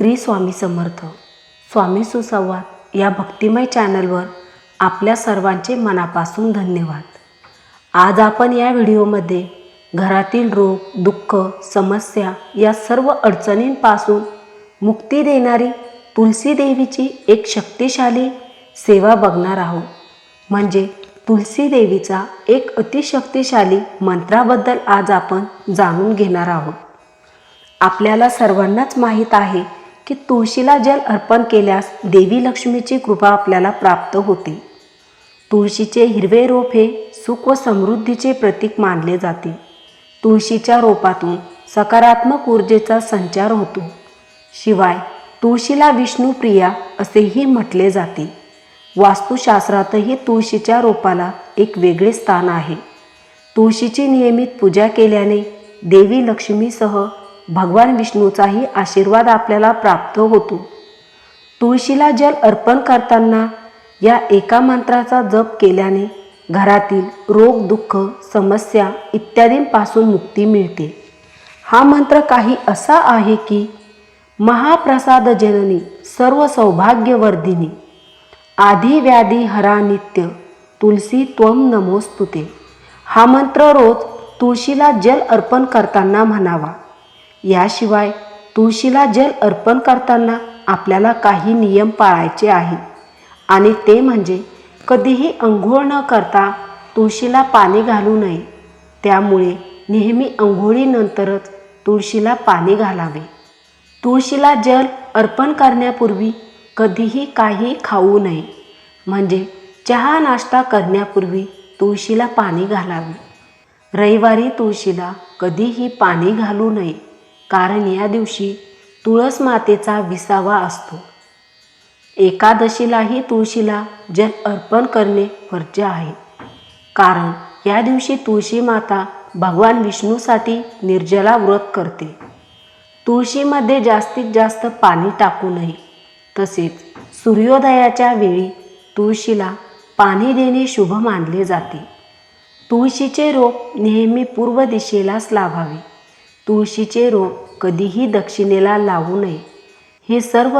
श्री स्वामी समर्थ. स्वामी सुसंवाद या भक्तिमय चॅनलवर आपल्या सर्वांचे मनापासून धन्यवाद. आज आपण या व्हिडिओमध्ये घरातील रोग दुःख समस्या या सर्व अडचणींपासून मुक्ती देणारी तुलसी देवीची एक शक्तिशाली सेवा बघणार आहोत. म्हणजे तुलसी देवीचा एक अतिशक्तिशाली मंत्राबद्दल आज आपण जाणून घेणार आहोत. आपल्याला सर्वांनाच माहीत आहे की तुळशीला जल अर्पण केल्यास देवी लक्ष्मीची कृपा आपल्याला प्राप्त होते. तुळशीचे हिरवे रोप हे सुख व समृद्धीचे प्रतीक मानले जाते. तुळशीच्या रोपातून सकारात्मक ऊर्जेचा संचार होतो. शिवाय तुळशीला विष्णुप्रिया असेही म्हटले जाते. वास्तुशास्त्रातही तुळशीच्या रोपाला एक वेगळे स्थान आहे. तुळशीची नियमित पूजा केल्याने देवी लक्ष्मीसह भगवान विष्णूचाही आशीर्वाद आपल्याला प्राप्त होतो. तुळशीला जल अर्पण करताना या एका मंत्राचा जप केल्याने घरातील रोग दुःख समस्या इत्यादींपासून मुक्ती मिळते. हा मंत्र काही असा आहे की महाप्रसाद जननी सर्व सौभाग्यवर्धिनी आधी व्याधी हरा नित्य तुलसी त्वम नमोस्तुते. हा मंत्र रोज तुळशीला जल अर्पण करताना म्हणावा. याशिवाय तुळशीला जल अर्पण करताना आपल्याला काही नियम पाळायचे आहेत. आणि ते म्हणजे कधीही अंघोळ न करता तुळशीला पाणी घालू नये. त्यामुळे नेहमी अंघोळीनंतरच तुळशीला पाणी घालावे. तुळशीला जल अर्पण करण्यापूर्वी कधीही काही खाऊ नये. म्हणजे चहा नाश्ता करण्यापूर्वी तुळशीला पाणी घालावे. रविवारी तुळशीला कधीही पाणी घालू नये. कारण या दिवशी तुळस मातेचा विसावा असतो. एकादशीलाही तुळशीला जल अर्पण करणे फर्ज आहे. कारण या दिवशी तुळशी माता भगवान विष्णूसाठी निर्जला व्रत करते. तुळशीमध्ये जास्तीत जास्त पाणी टाकू नये. तसेच सूर्योदयाच्या वेळी तुळशीला पाणी देणे शुभ मानले जाते. तुळशीचे रोप नेहमी पूर्व दिशेलाच लावावे. तुळशीचे रोप कधीही दक्षिणेला लावू नये. हे सर्व